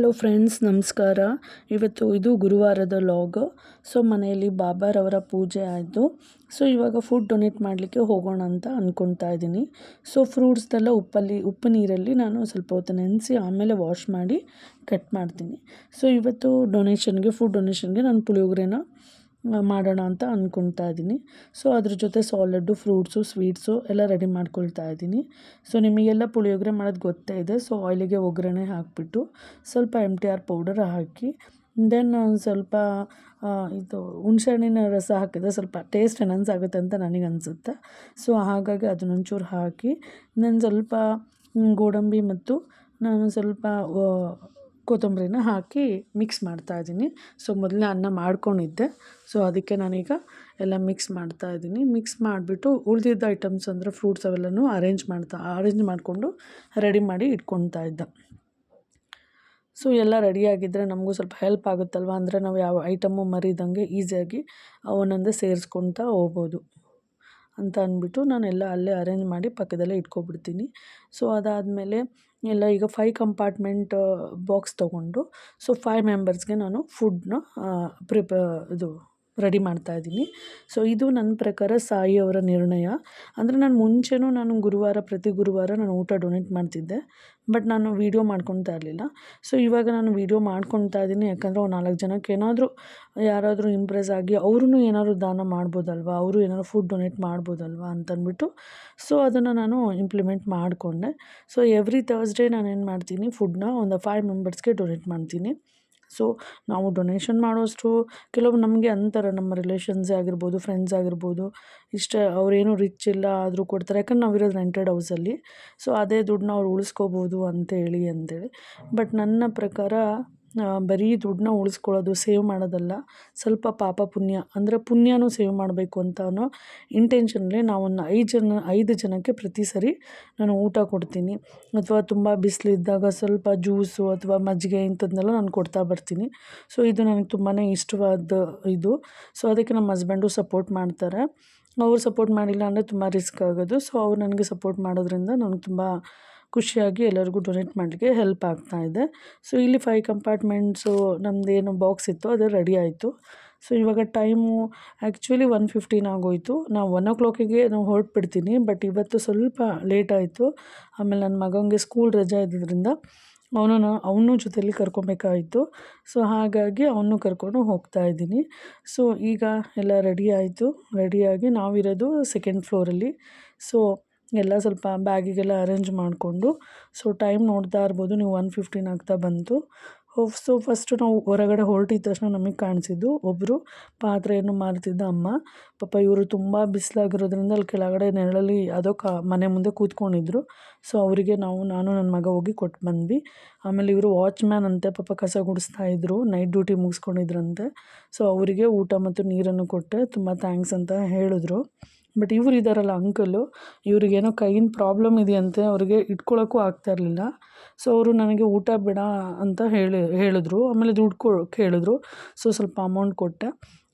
Hello friends ನಮಸ್ಕಾರ. ಇವತ್ತು ಇದು ಗುರುವಾರದ ಲಾಗ್ ಸೊ ಮನೆಯಲ್ಲಿ ಬಾಬಾರವರ ಪೂಜೆ ಆಯಿತು. ಸೊ ಇವಾಗ ಫುಡ್ ಡೊನೇಟ್ ಮಾಡಲಿಕ್ಕೆ ಹೋಗೋಣ ಅಂತ ಅಂದ್ಕೊಳ್ತಾ ಇದ್ದೀನಿ. ಸೊ ಫ್ರೂಟ್ಸ್ದೆಲ್ಲ ಉಪ್ಪಲ್ಲಿ, ಉಪ್ಪು ನೀರಲ್ಲಿ ನಾನು ಸ್ವಲ್ಪ ಹೊತ್ತು ನೆನೆಸಿ ಆಮೇಲೆ ವಾಶ್ ಮಾಡಿ ಕಟ್ ಮಾಡ್ತೀನಿ. ಸೊ ಇವತ್ತು ಡೊನೇಷನ್ಗೆ ಫುಡ್ ಡೊನೇಷನ್ಗೆ ನಾನು ಪುಳಿಯೋಗರೆನ ಮಾಡೋಣ ಅಂತ ಅಂದ್ಕೊಳ್ತಾ ಇದ್ದೀನಿ. ಸೊ ಅದ್ರ ಜೊತೆ ಸಾಲಡ್ಡು ಫ್ರೂಟ್ಸು ಸ್ವೀಟ್ಸು ಎಲ್ಲ ರೆಡಿ ಮಾಡ್ಕೊಳ್ತಾ ಇದ್ದೀನಿ. ಸೊ ನಿಮಗೆಲ್ಲ ಪುಳಿಯೋಗರೆ ಮಾಡೋದು ಗೊತ್ತೇ ಇದೆ. ಸೊ ಆಯಿಲಿಗೆ ಒಗ್ಗರಣೆ ಹಾಕಿಬಿಟ್ಟು ಸ್ವಲ್ಪ ಎಂ ಟಿ ಆರ್ ಪೌಡರ್ ಹಾಕಿ ದೆನ್ ಸ್ವಲ್ಪ ಇದು ಹುಣಸೆಹಣ್ಣಿನ ರಸ ಹಾಕಿದ್ರೆ ಸ್ವಲ್ಪ ಟೇಸ್ಟ್ ಎನನ್ಸ್ ಆಗುತ್ತೆ ಅಂತ ನನಗೆ ಅನಿಸುತ್ತೆ. ಸೊ ಹಾಗಾಗಿ ಅದನ್ನೊಂಚೂರು ಹಾಕಿ ನಾನು ಸ್ವಲ್ಪ ಗೋಡಂಬಿ ಮತ್ತು ನಾನು ಸ್ವಲ್ಪ ಕೊತ್ತಂಬರಿನ ಹಾಕಿ ಮಿಕ್ಸ್ ಮಾಡ್ತಾ ಇದ್ದೀನಿ. ಸೊ ಮೊದಲನೇ ಅನ್ನ ಮಾಡ್ಕೊಂಡಿದ್ದೆ. ಸೊ ಅದಕ್ಕೆ ನಾನೀಗ ಎಲ್ಲ ಮಿಕ್ಸ್ ಮಾಡ್ತಾ ಇದ್ದೀನಿ. ಮಿಕ್ಸ್ ಮಾಡಿಬಿಟ್ಟು ಉಳಿದಿದ್ದ ಐಟಮ್ಸ್ ಅಂದರೆ ಫ್ರೂಟ್ಸ್ ಅವೆಲ್ಲನೂ ಅರೇಂಜ್ ಮಾಡ್ತಾ ಅರೇಂಜ್ ಮಾಡಿಕೊಂಡು ರೆಡಿ ಮಾಡಿ ಇಟ್ಕೊಳ್ತಾ ಇದ್ದೆ. ಸೊ ಎಲ್ಲ ರೆಡಿಯಾಗಿದ್ದರೆ ನಮಗೂ ಸ್ವಲ್ಪ ಹೆಲ್ಪ್ ಆಗುತ್ತಲ್ವ? ಅಂದರೆ ನಾವು ಯಾವ ಐಟಮು ಮರಿದಂಗೆ ಈಸಿಯಾಗಿ ಒಂದೊಂದೇ ಸೇರಿಸ್ಕೊತಾ ಹೋಗ್ಬೋದು. ಅಂತ ಅಂದ್ಬಿಟ್ಟು ನಾನೆಲ್ಲ ಅಲ್ಲೇ ಅರೇಂಜ್ ಮಾಡಿ ಪಕ್ಕದಲ್ಲೇ ಇಟ್ಕೊಬಿಡ್ತೀನಿ. ಸೊ ಅದಾದಮೇಲೆ ಎಲ್ಲ ಈಗ ಫೈ ಕಂಪಾರ್ಟ್ಮೆಂಟ್ ಬಾಕ್ಸ್ ತೊಗೊಂಡು ಸೊ ಫೈವ್ ಮೆಂಬರ್ಸ್ಗೆ ನಾನು ಫುಡ್ನ ಪ್ರಿಪ ಇದು ರೆಡಿ ಮಾಡ್ತಾ ಇದ್ದೀನಿ. ಸೊ ಇದು ನನ್ನ ಪ್ರಕಾರ ಸಾಯಿ ಅವರ ನಿರ್ಣಯ. ಅಂದರೆ ನಾನು ಮುಂಚೆನೂ ನಾನು ಗುರುವಾರ, ಪ್ರತಿ ಗುರುವಾರ ನಾನು ಊಟ ಡೊನೇಟ್ ಮಾಡ್ತಿದ್ದೆ. ಬಟ್ ನಾನು ವೀಡಿಯೋ ಮಾಡ್ಕೊತಾ ಇರಲಿಲ್ಲ. ಸೊ ಇವಾಗ ನಾನು ವೀಡಿಯೋ ಮಾಡ್ಕೊತಾ ಇದ್ದೀನಿ. ಯಾಕಂದರೆ ಒಂದು ನಾಲ್ಕು ಜನಕ್ಕೆ ಏನಾದರೂ ಯಾರಾದರೂ ಇಂಪ್ರೆಸ್ ಆಗಿ ಅವ್ರೂ ಏನಾದರೂ ದಾನ ಮಾಡ್ಬೋದಲ್ವ? ಅವರು ಏನಾದ್ರು ಫುಡ್ ಡೊನೇಟ್ ಮಾಡ್ಬೋದಲ್ವ ಅಂತಂದ್ಬಿಟ್ಟು. ಸೊ ಅದನ್ನು ನಾನು ಇಂಪ್ಲಿಮೆಂಟ್ ಮಾಡಿಕೊಂಡೆ. ಸೊ ಎವ್ರಿ ತರ್ಸ್ಡೇ ನಾನು ಏನು ಮಾಡ್ತೀನಿ ಫುಡ್ನ ಒಂದು ಫೈವ್ ಮೆಂಬರ್ಸ್ಗೆ ಡೊನೇಟ್ ಮಾಡ್ತೀನಿ. ಸೊ ನಾವು ಡೊನೇಷನ್ ಮಾಡೋಷ್ಟು ಕೆಲವು ನಮಗೆ ಅಂತಾರೆ, ನಮ್ಮ ರಿಲೇಷನ್ಸೇ ಆಗಿರ್ಬೋದು ಫ್ರೆಂಡ್ಸ್ ಆಗಿರ್ಬೋದು, ಇಷ್ಟ ಅವರೇನು ರಿಚ್ ಇಲ್ಲ ಆದರೂ ಕೊಡ್ತಾರೆ. ಯಾಕಂದ್ರೆ ನಾವಿರೋದು ರೆಂಟೆಡ್ ಹೌಸಲ್ಲಿ ಸೊ ಅದೇ ದುಡ್ಡನ್ನ ಅವ್ರು ಉಳಿಸ್ಕೋಬೋದು ಅಂತೇಳಿ ಅಂತೇಳಿ ಬಟ್ ನನ್ನ ಪ್ರಕಾರ ಬರೀ ದುಡ್ಡನ್ನ ಉಳಿಸ್ಕೊಳ್ಳೋದು ಸೇವ್ ಮಾಡೋದಲ್ಲ. ಸ್ವಲ್ಪ ಪಾಪ ಪುಣ್ಯ. ಅಂದರೆ ಪುಣ್ಯನೂ ಸೇವ್ ಮಾಡಬೇಕು ಅಂತ ಅನ್ನೋ ಇಂಟೆನ್ಷನಲ್ಲಿ ನಾವೊಂದು ಐದು ಜನ, ಐದು ಜನಕ್ಕೆ ಪ್ರತಿ ಸರಿ ನಾನು ಊಟ ಕೊಡ್ತೀನಿ. ಅಥವಾ ತುಂಬ ಬಿಸಿಲಿದ್ದಾಗ ಸ್ವಲ್ಪ ಜ್ಯೂಸು ಅಥವಾ ಮಜ್ಜಿಗೆ ಇಂಥದ್ದನ್ನೆಲ್ಲ ನಾನು ಕೊಡ್ತಾ ಬರ್ತೀನಿ. ಸೊ ಇದು ನನಗೆ ತುಂಬಾ ಇಷ್ಟವಾದ ಇದು. ಸೊ ಅದಕ್ಕೆ ನಮ್ಮ ಹಸ್ಬೆಂಡು ಸಪೋರ್ಟ್ ಮಾಡ್ತಾರೆ. ಅವ್ರು ಸಪೋರ್ಟ್ ಮಾಡಿಲ್ಲ ಅಂದರೆ ತುಂಬ ರಿಸ್ಕ್ ಆಗೋದು. ಸೊ ಅವ್ರು ನನಗೆ ಸಪೋರ್ಟ್ ಮಾಡೋದ್ರಿಂದ ನನಗೆ ತುಂಬ ಖುಷಿಯಾಗಿ ಎಲ್ಲರಿಗೂ ಡೊನೇಟ್ ಮಾಡಲಿಕ್ಕೆ ಹೆಲ್ಪ್ ಆಗ್ತಾ ಇದೆ. ಸೊ, ಇಲ್ಲಿ ಫೈವ್ ಕಂಪಾರ್ಟ್ಮೆಂಟ್ಸು ನಮ್ಮದು ಏನು ಬಾಕ್ಸ್ ಇತ್ತು ಅದು ರೆಡಿ ಆಯಿತು. ಸೊ, ಇವಾಗ ಟೈಮು ಆ್ಯಕ್ಚುಲಿ ಒನ್ ಫಿಫ್ಟೀನ್ ಆಗೋಯಿತು. ನಾವು ಒನ್ ಓ ಕ್ಲಾಕಿಗೆ ನಾವು ಹೊರಟ್ಬಿಡ್ತೀನಿ ಬಟ್ ಇವತ್ತು ಸ್ವಲ್ಪ ಲೇಟ್ ಆಯಿತು. ಆಮೇಲೆ ನನ್ನ ಮಗನಿಗೆ ಸ್ಕೂಲ್ ರಜಾ ಇದ್ದಿದ್ದರಿಂದ ಅವನನ್ನ, ಅವನು ಜೊತೆಯಲ್ಲಿ ಕರ್ಕೊಬೇಕಾಯಿತು. ಸೊ, ಹಾಗಾಗಿ ಅವನು ಕರ್ಕೊಂಡು ಹೋಗ್ತಾ ಇದ್ದೀನಿ. ಸೊ, ಈಗ ಎಲ್ಲ ರೆಡಿ ಆಯಿತು. ರೆಡಿಯಾಗಿ ನಾವಿರೋದು ಸೆಕೆಂಡ್ ಫ್ಲೋರಲ್ಲಿ ಸೊ ಎಲ್ಲ ಸ್ವಲ್ಪ ಬ್ಯಾಗಿಗೆಲ್ಲ ಅರೇಂಜ್ ಮಾಡಿಕೊಂಡು ಸೊ ಟೈಮ್ ನೋಡ್ತಾ ಇರ್ಬೋದು, ನೀವು ಒನ್ ಫಿಫ್ಟೀನ್ ಆಗ್ತಾ ಬಂತು. ಸೊ ಫಸ್ಟು ನಾವು ಹೊರಗಡೆ ಹೊರಟಿದ ತಕ್ಷಣ ನಮಗೆ ಕಾಣಿಸಿದ್ದು ಒಬ್ಬರು ಪಾತ್ರೆಯನ್ನು ಮಾರ್ತಿದ್ದ ಅಮ್ಮ. ಪಾಪ ಇವರು ತುಂಬ ಬಿಸಿಲಾಗಿರೋದ್ರಿಂದ ಅಲ್ಲಿ ಕೆಳಗಡೆ ನೆರಳಲ್ಲಿ ಯಾವುದೋ ಕಾ, ಮನೆ ಮುಂದೆ ಕೂತ್ಕೊಂಡಿದ್ರು. ಸೊ ಅವರಿಗೆ ನಾವು, ನಾನು ನನ್ನ ಮಗ ಹೋಗಿ ಕೊಟ್ಟು ಬಂದ್ವಿ. ಆಮೇಲೆ ಇವರು ವಾಚ್ಮ್ಯಾನ್ ಅಂತೆ, ಪಾಪ ಕಸ ಗುಡಿಸ್ತಾ ಇದ್ರು ನೈಟ್ ಡ್ಯೂಟಿ ಮುಗಿಸ್ಕೊಂಡಿದ್ರಂತೆ. ಸೊ ಅವರಿಗೆ ಊಟ ಮತ್ತು ನೀರನ್ನು ಕೊಟ್ಟೆ, ತುಂಬ ಥ್ಯಾಂಕ್ಸ್ ಅಂತ ಹೇಳಿದ್ರು. ಬಟ್ ಇವ್ರು ಇದ್ದಾರಲ್ಲ ಅಂಕಲು, ಇವ್ರಿಗೇನೋ ಕೈಯಿನ ಪ್ರಾಬ್ಲಮ್ ಇದೆಯಂತೆ ಅವ್ರಿಗೆ ಇಟ್ಕೊಳ್ಳೋಕ್ಕೂ ಆಗ್ತಾ ಇರಲಿಲ್ಲ. ಸೊ ಅವರು ನನಗೆ ಊಟ ಬೇಡ ಅಂತ ಹೇಳಿ, ಹೇಳಿದ್ರು. ಆಮೇಲೆ ದುಡ್ಡು ಕೊ, ಕೇಳಿದ್ರು. ಸೊ ಸ್ವಲ್ಪ ಅಮೌಂಟ್ ಕೊಟ್ಟೆ.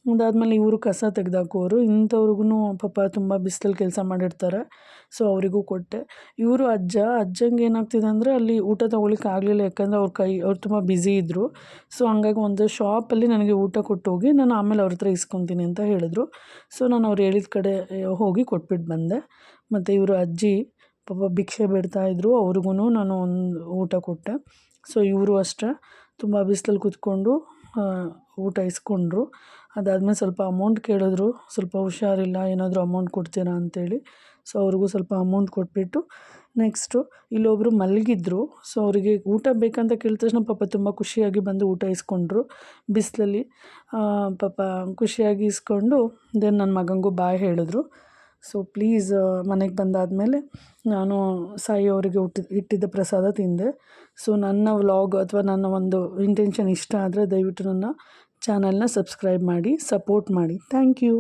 ಅದಾದಮೇಲೆ ಇವರು ಕಸ ತೆಗೆದಾಕೋರು ಇಂಥವ್ರಿಗೂ ಪಾಪ ತುಂಬ ಬಿಸಿಲಲ್ಲಿ ಕೆಲಸ ಮಾಡಿರ್ತಾರೆ. ಸೊ, ಅವರಿಗೂ ಕೊಟ್ಟೆ. ಇವರು ಅಜ್ಜ, ಅಜ್ಜಂಗೆ ಏನಾಗ್ತಿದೆ ಅಂದರೆ ಅಲ್ಲಿ ಊಟ ತೊಗೊಳಿಕ್ಕೆ ಆಗಲಿಲ್ಲ. ಯಾಕಂದರೆ ಅವ್ರ ಕೈ, ಅವ್ರು ತುಂಬ ಬ್ಯುಸಿ ಇದ್ದರು ಸೊ, ಹಂಗಾಗಿ ಒಂದು ಶಾಪಲ್ಲಿ ನನಗೆ ಊಟ ಕೊಟ್ಟು ಹೋಗಿ ನಾನು ಆಮೇಲೆ ಅವ್ರ ಹತ್ರ ಇಸ್ಕೊತೀನಿ ಅಂತ ಹೇಳಿದ್ರು. ಸೊ, ನಾನು ಅವ್ರು ಹೇಳಿದ ಕಡೆ ಹೋಗಿ ಕೊಟ್ಬಿಟ್ಟು ಬಂದೆ. ಮತ್ತು ಇವರು ಅಜ್ಜಿ ಪಾಪ ಭಿಕ್ಷೆ ಬೇಡ್ತಾಯಿದ್ರು ಅವ್ರಿಗೂ ನಾನು ಒಂದು ಊಟ ಕೊಟ್ಟೆ. ಸೊ, ಇವರು ಅಷ್ಟೇ. ತುಂಬ ಬಿಸಿಲಲ್ಲಿ ಕೂತ್ಕೊಂಡು ಊಟ ಇಸ್ಕೊಂಡ್ರು. ಅದಾದಮೇಲೆ ಸ್ವಲ್ಪ ಅಮೌಂಟ್ ಕೇಳಿದ್ರು. ಸ್ವಲ್ಪ ಹುಷಾರಿಲ್ಲ, ಏನಾದರೂ ಅಮೌಂಟ್ ಕೊಡ್ತೀರಾ ಅಂತೇಳಿ. ಸೊ ಅವ್ರಿಗೂ ಸ್ವಲ್ಪ ಅಮೌಂಟ್ ಕೊಟ್ಬಿಟ್ಟು ನೆಕ್ಸ್ಟು ಇಲ್ಲೊಬ್ಬರು ಮಲಗಿದ್ರು. ಸೊ ಅವರಿಗೆ ಊಟ ಬೇಕಂತ ಕೇಳಿದ ತಕ್ಷಣ ಪಾಪ ತುಂಬ ಖುಷಿಯಾಗಿ ಬಂದು ಊಟ ಇಸ್ಕೊಂಡ್ರು. ಬಿಸಿಲಲ್ಲಿ ಪಾಪ ಖುಷಿಯಾಗಿ ಇಸ್ಕೊಂಡು ದೆನ್ ನನ್ನ ಮಗನಿಗೂ ಬಾಯ್ ಹೇಳಿದ್ರು. ಸೊ ಪ್ಲೀಸ್ ಮನೆಗೆ ಬಂದಾದಮೇಲೆ ನಾನು ಸಾಯಿ ಅವರಿಗೆ ಹುಟ್ಟಿ ಇಟ್ಟಿದ್ದ ಪ್ರಸಾದ ತಿಂದೆ. ಸೊ ನನ್ನ ವ್ಲಾಗ್ ಅಥವಾ ನನ್ನ ಒಂದು ಇಂಟೆನ್ಷನ್ ಇಷ್ಟ ಆದರೆ ದಯವಿಟ್ಟು ನನ್ನ ಚಾನಲ್ನ ಸಬ್ಸ್ಕ್ರೈಬ್ ಮಾಡಿ ಸಪೋರ್ಟ್ ಮಾಡಿ. Thank you